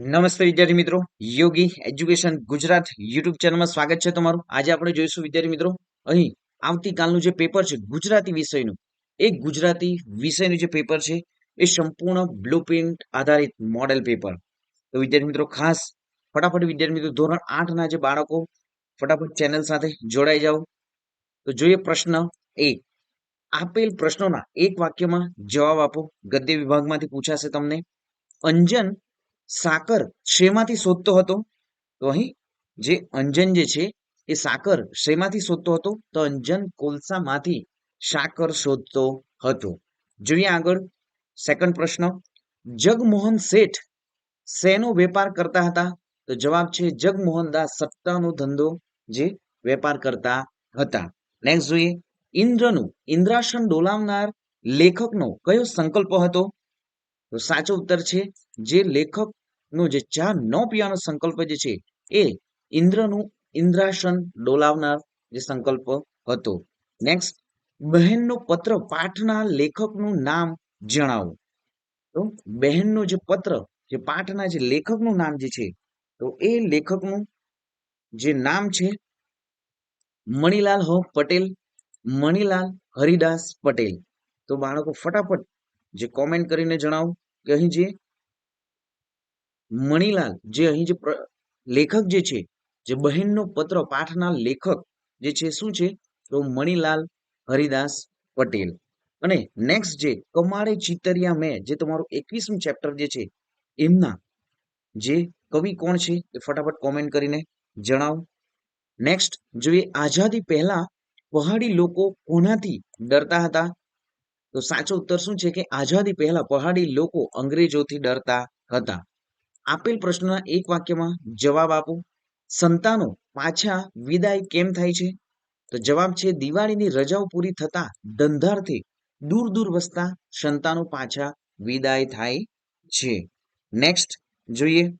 નમસ્તે વિદ્યાર્થી મિત્રો. યોગી એજ્યુકેશન ગુજરાત યુટ્યુબ ચેનલમાં સ્વાગત છે તમારું. આજે આપણે જોઈશું વિદ્યાર્થી મિત્રો, અહીં આવતીકાલનું જે પેપર છે ગુજરાતી વિષયનું, એ ગુજરાતી વિષયનું જે પેપર છે, એ સંપૂર્ણ બ્લુપ્રિન્ટ આધારિત મોડેલ પેપર. તો વિદ્યાર્થી મિત્રો, ખાસ ફટાફટ વિદ્યાર્થી મિત્રો, ધોરણ આઠના જે બાળકો ફટાફટ ચેનલ સાથે જોડાઈ જાઓ. તો જોઈએ પ્રશ્ન એક આપેલ પ્રશ્નોના એક વાક્યમાં જવાબ આપો. ગદ્ય વિભાગમાંથી પૂછાશે તમને. અંજન સાકર શેમાંથી શોધતો હતો? તો અહીં જે અંજન જે છે, એ સાકર શેમાંથી શોધતો હતો? તો અંજન કોલસામાંથી સાકર શોધતો હતો. જોઈએ આગળ સેકન્ડ પ્રશ્ન. જગમોહન શેઠ શેનો વેપાર કરતા હતા? તો જવાબ છે જગમોહનદાસ સત્તાનો ધંધો જે વેપાર કરતા હતા. નેક્સ્ટ જોઈએ. ઇન્દ્રનું ઇન્દ્રાસન ડોલાવનાર લેખકનો કયો સંકલ્પ હતો? તો સાચો ઉત્તર છે જે લેખકનો જે ચા ન પીવાનો સંકલ્પ જે છે, એ ઇન્દ્રનું ઇન્દ્રાસન ડોલાવનાર જે સંકલ્પ હતો. નેક્સ્ટ બહેનનો પત્ર પાઠના લેખકનું નામ જણાવો. તો બહેનનો જે પત્ર, જે પાઠના જે લેખકનું નામ જે છે, તો એ લેખકનું જે નામ છે મણિલાલ હો પટેલ, મણિલાલ હરિદાસ પટેલ. તો બાળકો ફટાફટ જે કોમેન્ટ કરીને જણાવો કે અહીં જે મણિલાલ, જે અહીં જે લેખક જે છે, જે બહેનનો પત્ર પાઠના લેખક જે છે, શું છે? તો મણિલાલ હરિદાસ પટેલ. અને નેક્સ્ટ જે કમાળે ચિતરિયા મેં, જે તમારું એકવીસમું ચેપ્ટર જે છે, એમના જે કવિ કોણ છે, એ ફટાફટ કોમેન્ટ કરીને જણાવો. નેક્સ્ટ જોઈએ આઝાદી પહેલા પહાડી લોકો કોનાથી ડરતા હતા? તો સાચો ઉત્તર શું છે કે આઝાદી પહેલા પહાડી લોકો અંગ્રેજોથી ડરતા હતા. આપેલ પ્રશ્નના એક વાક્યમાં જવાબ આપો. સંતાનો પાછા વિદાય કેમ થાય છે? તો જવાબ છે, દિવાળીની રજાઓ પૂરી થતા ધંધારથી દૂર દૂર વસતા સંતાનો પાછા વિદાય થાય છે. નેક્સ્ટ જોઈએ.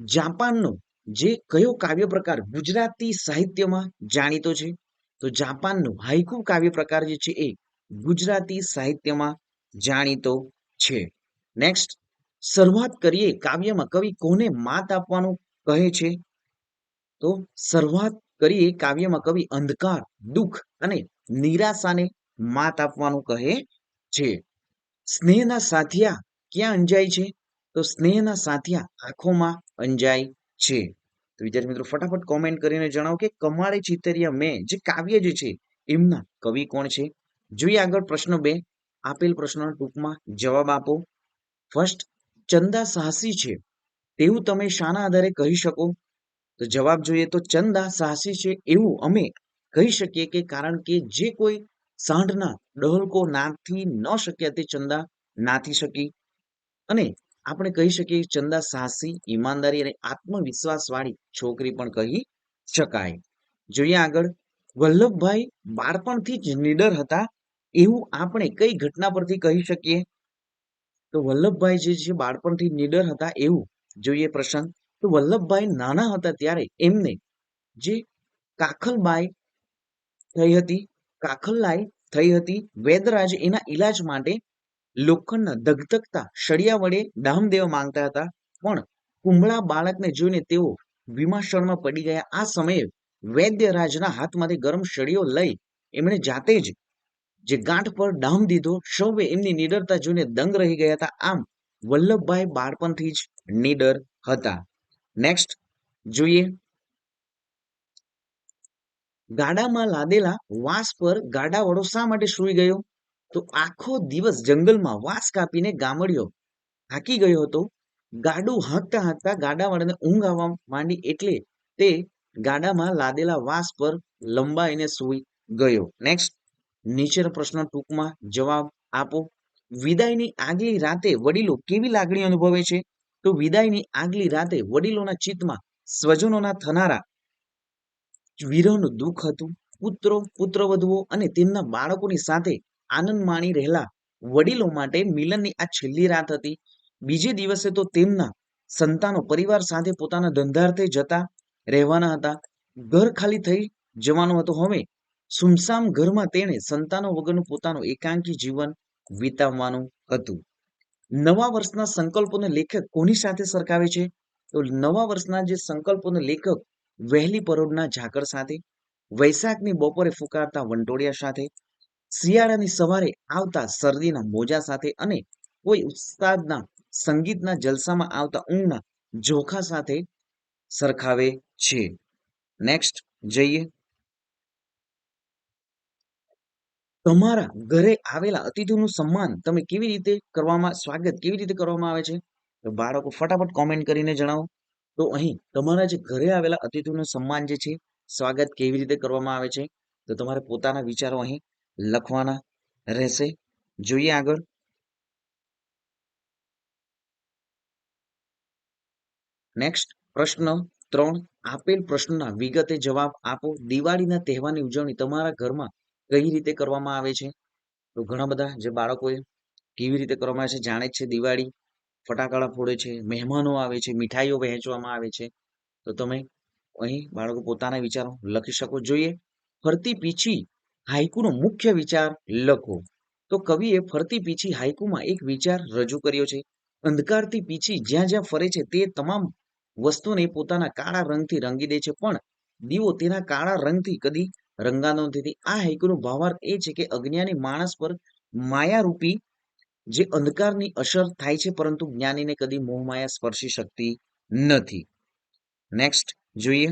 જાપાનનો જે કયો કાવ્ય પ્રકાર ગુજરાતી સાહિત્યમાં જાણીતો છે? તો જાપાનનો હાઇકુ કાવ્ય પ્રકાર જે છે એ ગુજરાતી સાહિત્યમાં જાણીતો છે. નેક્સ્ટ શરૂઆત કરીએ કાવ્યમાં. કવિ કોને માત આપવાનું કહે છે? તો શરૂઆત કરીએ કાવ્યમાં. કવિ અંધકાર, દુઃખ અને નિરાશાને માત આપવાનું કહે છે. સ્નેહના સાથિયા ક્યાં અંજાય છે? તો સ્નેહના સાથિયા આંખોમાં અંજાય છે. તો વિદ્યાર્થી મિત્રો, ફટાફટ કોમેન્ટ કરીને જણાવો કે કમાળે ચિતરિયા મેં, જે કાવ્ય જે છે, એમના કવિ કોણ છે? જોઈએ આગળ પ્રશ્ન બે. આપેલ પ્રશ્નના ટૂંકમાં જવાબ આપો. ફર્સ્ટ, ચંદા સાહસી છે. તેવું તમે શાના આધારે કહી શકો? તો જવાબ જોઈએ તો ચંદા સાહસી છે એવું અમે કહી શકીએ કે કારણ કે જે કોઈ સાંઢના ડહલકો નાથી ન શક્યા તે ચંદા નાથી શકી. અને આપણે કહી શકીએ ચંદા સાહસી, ઈમાનદારી અને આત્મવિશ્વાસવાળી છોકરી પણ કહી શકાય. જોઈએ આગળ, વલ્લભભાઈ બાળપણથી જ નીડર હતા એવું આપણે કઈ ઘટના પરથી કહી શકીએ? તો વલ્લભભાઈ જે છે, બાળપણથી નીડર હતા એવું જોઈએ પ્રસંગ. તો વલ્લભભાઈ નાના હતા ત્યારે એમને જે કાખલબાઈ થઈ હતી કાખલલાઈ થઈ હતી, વેદરાજ એના ઈલાજ માટે લોખંડના ધગધગતા સળિયા વડે દામ દેવા માંગતા હતા. પણ કુંભળા બાળકને જોઈને તેઓ વિમાશણમાં પડી ગયા. આ સમયે વૈદ્યરાજના હાથમાંથી ગરમ સળિયો લઈ એમણે જાતે જ જે ગાંઠ પર ડામ દીધો, સૌએ એમની નિડરતા જોઈને દંગ રહી ગયા હતા. આમ વલ્લભભાઈ બાળપણથી જ નીડર હતા. નેક્સ્ટ જોઈએ. ગાડામાં લાદેલા વાંસ પર ગાડાવાળો શા માટે સૂઈ ગયો? તો આખો દિવસ જંગલમાં વાંસ કાપીને ગામડિયો. થાકી ગયો હતો. ગાડું હાંકતા હાંકતા ગાડાવાળાને ઊંઘ આવવા માંડી એટલે તે ગાડામાં લાદેલા વાંસ પર લંબાઈને સૂઈ ગયો. નેક્સ્ટ નીચેના પ્રશ્ન ટૂંકમાં જવાબ આપો. વિદાયની આગલી રાતે વડીલો કેવી લાગણી અનુભવે છે? તો વિદાયની આગલી રાતે વડીલોના ચિત્તમાં સ્વજનોના થનારા વિરહનું દુઃખ હતું. પુત્રો, પુત્રવધુઓ અને તેમના બાળકોની સાથે આનંદ માણી રહેલા વડીલો માટે મિલનની આ છેલ્લી રાત હતી. બીજે દિવસે તો તેમના સંતાનો પરિવાર સાથે પોતાના ધંધાર્થે જતા રહેવાના હતા. ઘર ખાલી થઈ જવાનું હતું. હવે સુમસામ ઘરમાં તેણે સંતાનો વગરનું પોતાનું એકાંકી જીવન વિતાવવાનું હતું. નવા વર્ષના સંકલ્પોને લેખક કોની સાથે સરખાવે છે? તો નવા વર્ષના જે સંકલ્પોને લેખક વહેલી પરોઢના ઝાકળ સાથે, વૈશાખની બપોરે ફૂંકાતા વંટોળિયા સાથે, શિયાળાની સવારે આવતા શરદીના મોજા સાથે અને કોઈ ઉસ્તાદના સંગીતના જલસામાં આવતા ઊંઘના જોખા સાથે સરખાવે છે. નેક્સ્ટ જઈએ. તમારા ઘરે આવેલા અતિથિનું સન્માન તમે કેવી રીતે કરવામાં, સ્વાગત કેવી રીતે કરવામાં આવે છે? બાળકો ફટાફટ કોમેન્ટ કરીને જણાવો. તો અહીં તમારા જે ઘરે આવેલા અતિથિનું સન્માન જે છે, સ્વાગત કેવી રીતે કરવામાં આવે છે? તો તમારે પોતાના વિચારો અહીં લખવાના રહેશે. જોઈએ આગળ. નેક્સ્ટ પ્રશ્ન ત્રણ. આપેલ પ્રશ્નના વિગતે જવાબ આપો. દિવાળીના તહેવારની ઉજવણી તમારા ઘરમાં કઈ રીતે કરવામાં આવે છે? તો ઘણા બધા જે બાળકોએ કેવી રીતે કરવામાં આવે છે? જાણે છે દિવાળી ફટાકડા ફોડે છે, મહેમાનો આવે છે, મીઠાઈઓ વહેંચવામાં આવે છે. તો તમે અહીં બાળકો પોતાના વિચારો લખી શકો. જોઈએ, ફરતી પીછી હાઈકુનો મુખ્ય વિચાર લખો. તો કવિએ ફરતી પીછી હાઈકુમાં એક વિચાર રજૂ કર્યો છે. અંધકારથી પીછી જ્યાં જ્યાં ફરે છે તે તમામ વસ્તુને પોતાના કાળા રંગથી રંગી દે છે. પણ દીવો તેના કાળા રંગથી કદી રંગાનો નથી આ હાઈકુનો ભાવાર્થ એ છે કે અજ્ઞાની માણસ પર માયારૂપી જે અંધકારની અસર થાય છે, પરંતુ જ્ઞાનીને કદી મોહમાયા સ્પર્શી શકતી નથી. નેક્સ્ટ જોઈએ.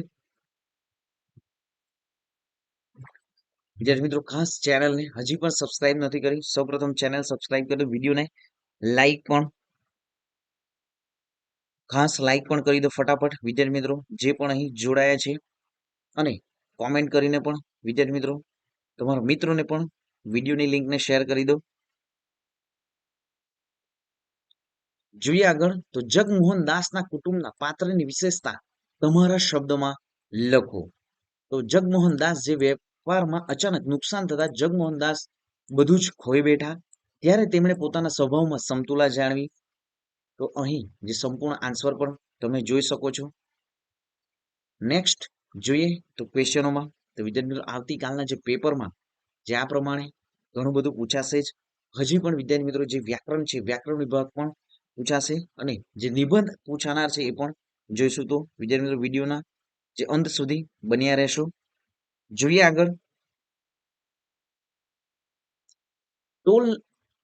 વિદ્યાર્થી મિત્રો, ખાસ ચેનલને હજી પણ સબસ્ક્રાઇબ નથી કરી. સૌપ્રથમ ચેનલ સબસ્ક્રાઇબ કરી વિડીયોને લાઈક પણ. ખાસ લાઈક પણ કરી દો ફટાફટ. વિદ્યાર્થી મિત્રો, જે પણ અહીં જોડાયા છે. અને કોમેન્ટ કરીને પણ વિદ્યાર્થી મિત્રો, તમારા મિત્રોને પણ વિડીયોની લિંકને શેર કરી દો. જોઈએ આગળ, તો જગમોહન દાસના કુટુંબના પાત્રની વિશેષતા તમારા શબ્દમાં લખો. તો જગમોહન દાસ જે વેપારમાં અચાનક નુકસાન થતા જગમોહન દાસ બધું જ ખોઈ બેઠા, ત્યારે તેમણે પોતાના સ્વભાવમાં સમતુલા જાણવી. તો અહીં જે સંપૂર્ણ આન્સર પણ તમે જોઈ શકો છો. નેક્સ્ટ જોઈએ તો ક્વેશ્ચનોમાં તો વિદ્યાર્થી મિત્રો આવતીકાલના જે પેપરમાં જે આ પ્રમાણે ઘણું બધું પૂછાશે જ. હજી પણ વિદ્યાર્થી મિત્રો જે વ્યાકરણ છે, વ્યાકરણ વિભાગ પણ પૂછાશે અને જે નિબંધ પૂછાનાર છે એ પણ જોઈશું તો વિદ્યાર્થી મિત્રો વિડીયોના જે અંત સુધી બન્યા રહેશો. જોઈએ આગળ. ટોલ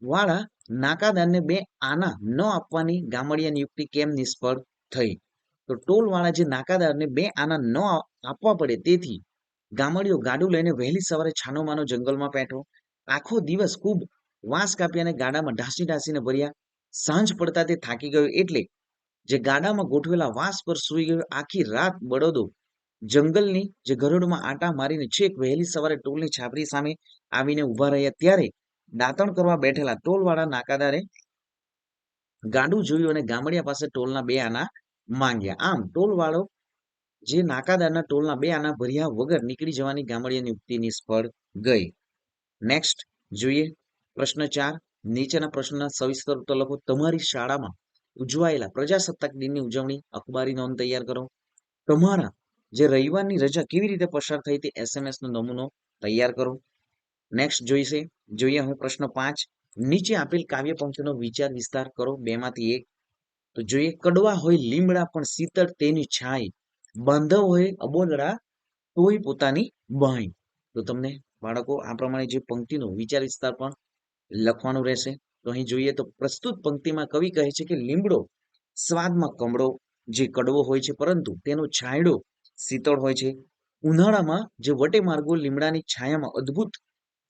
વાળા નાકાદારને બે આના ન આપવાની ગામડિયા નિયુક્તિ કેમ નિષ્ફળ થઈ? તો ટોલવાળા જે નાકાદારને બે આના ન આપવા પડે તેથી ગામડીઓ ગાડું લઈને વહેલી સવારે છાનોમાનો જંગલમાં પેઠો આખો દિવસ ખૂબ વાંસ કાપી અને ગાડામાં ઢાસી ઢાસીને ભર્યા. સાંજ પડતા તે થાકી ગયો એટલે જે ગાડામાં ગોઠવેલા વાંસ પર સૂઈ ગયો, આખી રાત બળદો. જંગલની જે ગરોડમાં આટા મારીને છેક વહેલી સવારે ટોલની છાપરી સામે આવીને ઊભા રહ્યા ત્યારે દાંતણ કરવા બેઠેલા ટોલવાળા નાકાદારે ગાડું જોયું અને ગામડિયા પાસે ટોલના બે આના માંગ્યા. આમ ટોલવાળો જે નાકાદારના ટોલના બે આના ભર્યા વગર નીકળી જવાની ગામડિયાની ઉક્તિ નિષ્ફળ ગઈ. નેક્સ્ટ જોઈએ. પ્રશ્ન ચાર. નીચેના પ્રશ્નના સવિસ્તર ઉત્તર લખો. તમારી શાળામાં ઉજવાયેલા પ્રજાસત્તાક દિનની ઉજવણી, અખબારી નોંધ તૈયાર કરો. તમારા જે રવિવારની રજા કેવી રીતે પસાર થઈ તે એસએમએસ નો નમૂનો તૈયાર કરો. નેક્સ્ટ જોઈશે. જોઈએ હવે પ્રશ્ન પાંચ. નીચે આપેલ કાવ્ય પંક્તિનો વિચાર વિસ્તાર કરો. બેમાંથી એક તો જોઈએ કડવા હોય, લીમડા પણ શીતળ તેની છાય. બાંધવ હોય, અબોલડા, તોય પોતાની બાઈ તો તમને બાળકો, આ પ્રમાણે જે પંક્તિનો વિચાર વિસ્તાર પણ લખવાનું રહેશે. તો અહીં જોઈએ તો પ્રસ્તુત પંક્તિમાં કવિ કહે છે કે લીમડો સ્વાદમાં કમળો જે કડવો હોય છે, પરંતુ તેનો છાંયડો શીતળ હોય છે. ઉનાળામાં જે વટે માર્ગો લીમડાની છાયામાં અદ્ભુત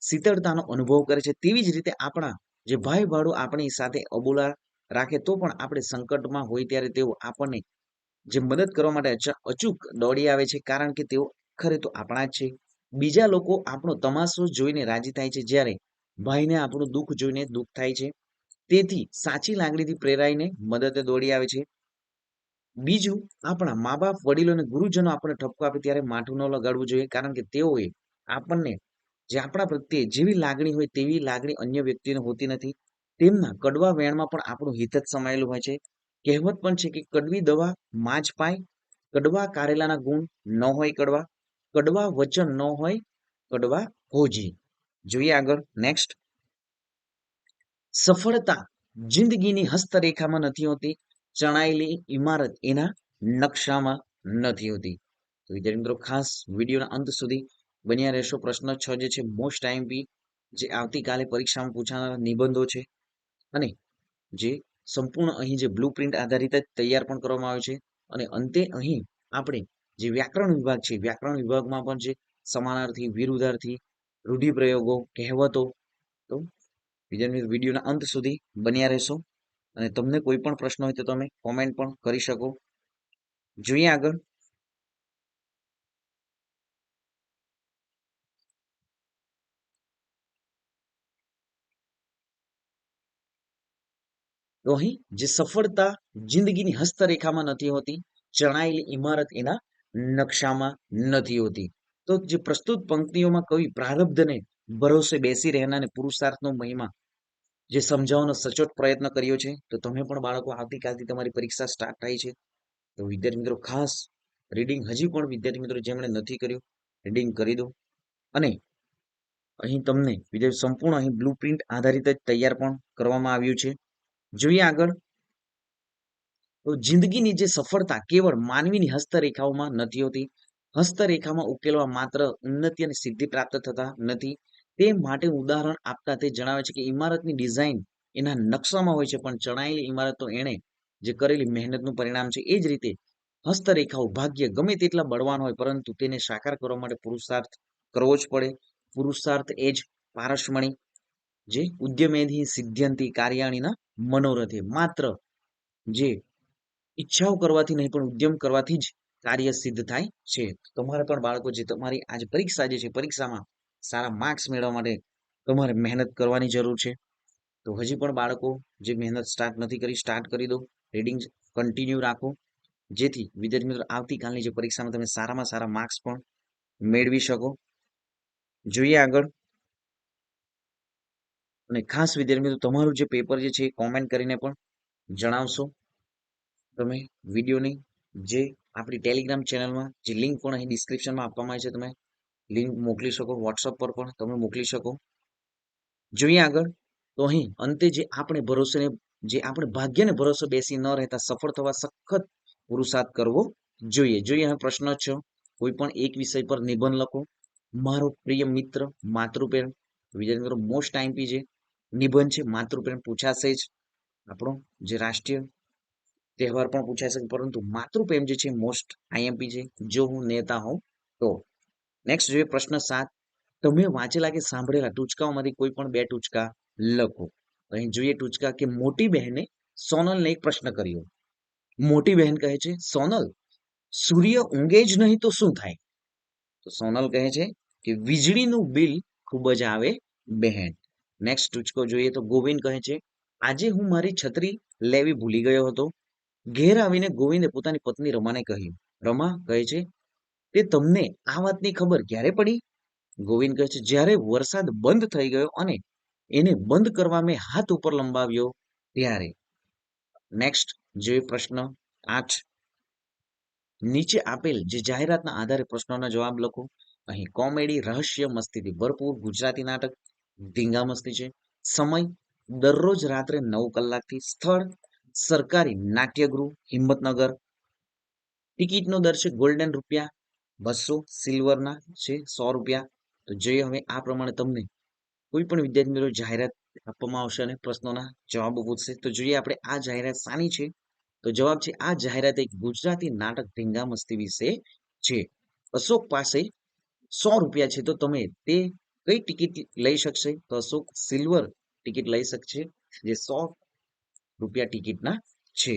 શીતળતાનો અનુભવ કરે છે, તેવી જ રીતે આપણા જે ભાઈ ભાડું આપણી સાથે અબોલા રાખે તો પણ આપણે સંકટમાં હોય ત્યારે તેઓ આપણને જે મદદ કરવા માટે અચૂક દોડી આવે છે. કારણ કે તેઓ ખરે તો આપણા જ છે. બીજા લોકો આપણો તમાશો જોઈને રાજી થાય છે. જ્યારે ભાઈને આપણું દુઃખ જોઈને દુઃખ થાય છે. તેથી સાચી લાગણીથી પ્રેરાઈને મદદે દોડી આવે છે. બીજું, આપણા મા બાપ વડીલો અને ગુરુજનો આપણને ઠપકો આપે ત્યારે માઠું ન લગાડવું જોઈએ. કારણ કે તેઓએ આપણને જે આપણા પ્રત્યે જેવી લાગણી હોય તેવી લાગણી અન્ય વ્યક્તિને હોતી નથી. તેમના કડવા વેણમાં પણ આપણું હિત જ સમાયેલું હોય છે. કહેવત પણ છે કે કડવી દવા માં પાય, કડવા કારેલાના ગુણ ન હોય કડવા કડવા વચન ન હોય કડવા હોજી. જોઈએ આગળ નેક્સ્ટ સફળતા જિંદગીની હસ્તરેખામાં નથી હોતી, ચણાયેલી ઇમારત એના નકશામાં નથી હોતી. તો વિદ્યાર્થી મિત્રો, ખાસ વિડીયોના અંત સુધી બન્યા રહેશો. પ્રશ્ન છ જે છે મોસ્ટ આઈએમપી જે આવતીકાલે પરીક્ષામાં પૂછાનારા નિબંધો છે. અને જે સંપૂર્ણ અહીં જે બ્લુ પ્રિન્ટ આધારિત તૈયાર પણ કરવામાં આવે છે. અને અંતે અહીં આપણે જે વ્યાકરણ વિભાગ છે, વ્યાકરણ વિભાગમાં પણ જે સમાનાર્થી, વિરુદ્ધાર્થી રૂઢિપ્રયોગો, કહેવતો, તો વિદ્યાર્થી વિડીયોના અંત સુધી બન્યા રહેશો. અને તમને કોઈ પણ પ્રશ્ન હોય તો તમે કોમેન્ટ પણ કરી શકો. જોઈએ આગળ. તો અહીં જે સફળતા જિંદગીની હસ્તરેખામાં નથી હોતી, ચણાયેલી ઇમારત એના નકશામાં નથી હોતી. તો જે પ્રસ્તુત પંક્તિઓમાં કવિ પ્રારબ્ધને ભરોસે બેસી રહેનાને પુરુષાર્થનો મહિમા જે સમજાવવાનો સચોટ પ્રયત્ન કર્યો છે, તો તમે પણ બાળકો આવતીકાલથી તમારી પરીક્ષા સ્ટાર્ટ થાય છે. તો વિદ્યાર્થી મિત્રો, ખાસ રીડિંગ હજી પણ વિદ્યાર્થી મિત્રો જેમણે નથી કર્યું રીડિંગ કરી દો. અને અહીં તમને વિદ્યાર્થી, સંપૂર્ણ અહીં બ્લુ પ્રિન્ટ આધારિત જ તૈયાર પણ કરવામાં આવ્યું છે. જોઈએ આગળ. તો જિંદગીની જે સફળતા કેવળ માનવીની હસ્તરેખાઓમાં નથી હોતી. હસ્તરેખામાં ઉકેલવા માત્ર ઉન્નતિ અને સિદ્ધિ પ્રાપ્ત થતા નથી. તે માટે ઉદાહરણ આપતા તે જણાવે છે કે ઇમારતની ડિઝાઇન એના નકશામાં હોય છે, પણ ચણાયેલી ઇમારત એણે જે કરેલી મહેનતનું પરિણામ છે એ જ રીતે હસ્તરેખાઓ ભાગ્ય ગમે તેટલા બળવાન હોય, પરંતુ તેને સાકાર કરવા માટે પુરુષાર્થ કરવો જ પડે. પુરુષાર્થ એ જ પારસમણી જે ઉદ્યમેથી સિદ્ધ્યંતિ કાર્યાણીના મનોરથે. માત્ર જે ઈચ્છાઓ કરવાથી નહીં, પણ ઉદ્યમ કરવાથી જ કાર્ય સિદ્ધ થાય છે. તમારે પણ બાળકો, જે તમારી આજ પરીક્ષા જે છે, પરીક્ષામાં સારા માર્ક્સ મેળવવા માટે તમારે મહેનત કરવાની જરૂર છે. તો હજી પણ બાળકો, જે મહેનત સ્ટાર્ટ નથી કરી સ્ટાર્ટ કરી દો. રીડિંગ કન્ટિન્યુ રાખો. જેથી વિદ્યાર્થી મિત્રો, આવતીકાલની જે પરીક્ષામાં તમે સારામાં સારા માર્ક્સ પણ મેળવી શકો. જોઈએ આગળ. અને ખાસ વિદ્યાર્થી મિત્રો, તમારું જે પેપર જે છે એ કોમેન્ટ કરીને પણ જણાવશો. તમે વિડીયોની જે આપણી ટેલિગ્રામ ચેનલમાં જે લિંક પણ અહીં ડિસ્ક્રિપ્શનમાં આપવામાં આવી છે, તમે લિંક મોકલી શકો વોટ્સઅપ પર પણ તમે મોકલી શકો. જોઈએ આગળ, તો અહીં અંતે જે આપણે ભરોસેને જે આપણે ભાગ્યને ભરોસે બેસી ન રહેતા સફળ થવા સખત પુરુષાર્થ કરવો જોઈએ. જોઈએ હવે પ્રશ્ન છ, કોઈ પણ એક વિષય પર નિબંધ લખો. મારો પ્રિય મિત્ર માતૃપ્રેમ વિદ્યાર્થી મિત્રો મોસ્ટ આઈમ્પી છે નિબંધ છે માતૃપ્રેમ પૂછાશે જ. આપણો જે રાષ્ટ્રીય તહેવાર પણ પૂછાશે પરંતુ માતૃપ્રેમ જે છે મોસ્ટ આઈએમપી છે, જો હું નેતા હોઉં તો. નેક્સ્ટ જોઈએ પ્રશ્ન સાત. તમે વાંચેલા કે સાંભળેલા ટૂચકાઓમાંથી કોઈ પણ બે ટૂચકા લખો. અહીં જોઈએ ટૂચકા કે મોટી બહેને સોનલને એક પ્રશ્ન કર્યો. મોટી બહેન કહે છે, સોનલ, સૂર્ય ઊંઘે જ નહીં તો શું થાય? તો સોનલ કહે છે કે વીજળીનું બિલ ખૂબ જ આવે બહેન. નેક્સ્ટ ટૂચકો જોઈએ તો ગોવિંદ કહે છે, આજે હું મારી છત્રી લેવી ભૂલી ગયો હતો. ઘેર આવીને ગોવિંદે પોતાની પત્ની રમાને કહ્યું. રમા કહે છે, તે તમને આ વાતની ખબર ક્યારે પડી? ગોવિંદ કહે છે, જ્યારે વરસાદ બંધ થઈ ગયો અને એને બંધ કરવા મેં હાથ ઉપર લંબાવ્યો ત્યારે. નેક્સ્ટ જે પ્રશ્ન આઠ. નીચે આપેલ જે જાહેરાતના આધારે પ્રશ્નોના જવાબ લખો. અહીં કોમેડી, રહસ્ય, મસ્તીથી ભરપૂર ગુજરાતી નાટક. ધીંગા મસ્તી છે. સમય દરરોજ રાત્રે નવ કલાકથી સ્થળ, સરકારી નાટ્યગૃહ, હિંમતનગર. ટિકિટનો દર છે ગોલ્ડન રૂપિયા, બસો સિલ્વરના છે સો રૂપિયા. તો જોઈએ હવે આ પ્રમાણે તમને કોઈ પણ વિદ્યાર્થી મિત્રો જાહેરાત આપવામાં આવશે અને પ્રશ્નોના જવાબો પૂછશે. તો જોઈએ આપણે આ જાહેરાત સાની છે? તો જવાબ છે, આ જાહેરાત એક ગુજરાતી નાટક ધીંગા મસ્તી વિશે છે. અશોક પાસે સો રૂપિયા છે. તો તમે તે કઈ ટિકિટ લઈ શકશે? તો અશોક સિલ્વર ટિકિટ લઈ શકશે, જે સો રૂપિયા ટિકિટના છે.